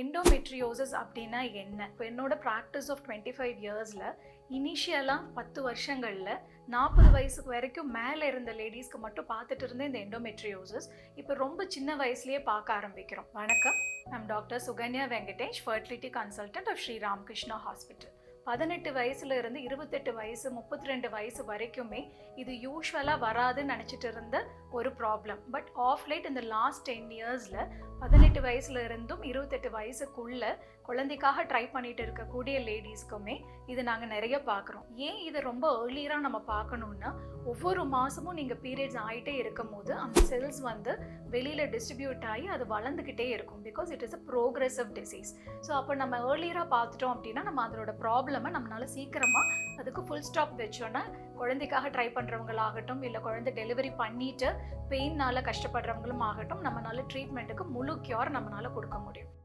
Endometriosis அப்படின்னா என்ன? இப்போ என்னோட ப்ராக்டிஸ் ஆஃப் டுவெண்ட்டி ஃபைவ் இயர்ஸில் இனிஷியலாக பத்து வருஷங்களில் நாற்பது வயசுக்கு வரைக்கும் மேலே இருந்த லேடிஸ்க்கு மட்டும் பார்த்துட்டு இருந்தேன் இந்த எண்டோமெட்ரியோசஸ் இப்போ ரொம்ப சின்ன வயசுலேயே பார்க்க ஆரம்பிக்கிறோம். வணக்கம். I'm doctor Sukanya Venkatesh fertility consultant of Sri Ramakrishna hospital பதினெட்டு வயசுல இருந்து இருபத்தெட்டு வயசு முப்பத்தி ரெண்டு வயசு வரைக்குமே இது யூஸ்வலாக வராதுன்னு நினச்சிட்டு இருந்த ஒரு ப்ராப்ளம் பட் ஆஃப் லைட் இந்த லாஸ்ட் டென் இயர்ஸில் பதினெட்டு வயசுல இருந்தும் இருபத்தெட்டு வயசுக்குள்ள குழந்தைக்காக ட்ரை பண்ணிட்டு இருக்கக்கூடிய லேடிஸ்க்குமே இது நாங்கள் நிறைய பார்க்குறோம் ஏன் இதை ரொம்ப ஏர்லியராக நம்ம பார்க்கணுன்னா ஒவ்வொரு மாதமும் நீங்கள் பீரியட்ஸ் ஆகிட்டே இருக்கும் போது அந்த செல்ஸ் வந்து வெளியில் டிஸ்ட்ரிபியூட் ஆகி அது வளர்ந்துக்கிட்டே இருக்கும் because it is a progressive disease so அப்போ நம்ம ஏர்லியராக பார்த்துட்டோம் அப்படின்னா நம்ம அதோட ப்ராப்ளம் நம்மளால சீக்கிரமாக அதுக்கு ஃபுல் ஸ்டாப் வச்சோன்னா குழந்தைக்காக ட்ரை பண்ணுறவங்களாகட்டும் இல்லை குழந்தை டெலிவரி பண்ணிட்டு பெயின்னால கஷ்டப்படுறவங்களும் ஆகட்டும் நம்மளால ட்ரீட்மெண்ட்டுக்கு முழு கியூர் நம்மளால கொடுக்க முடியும்.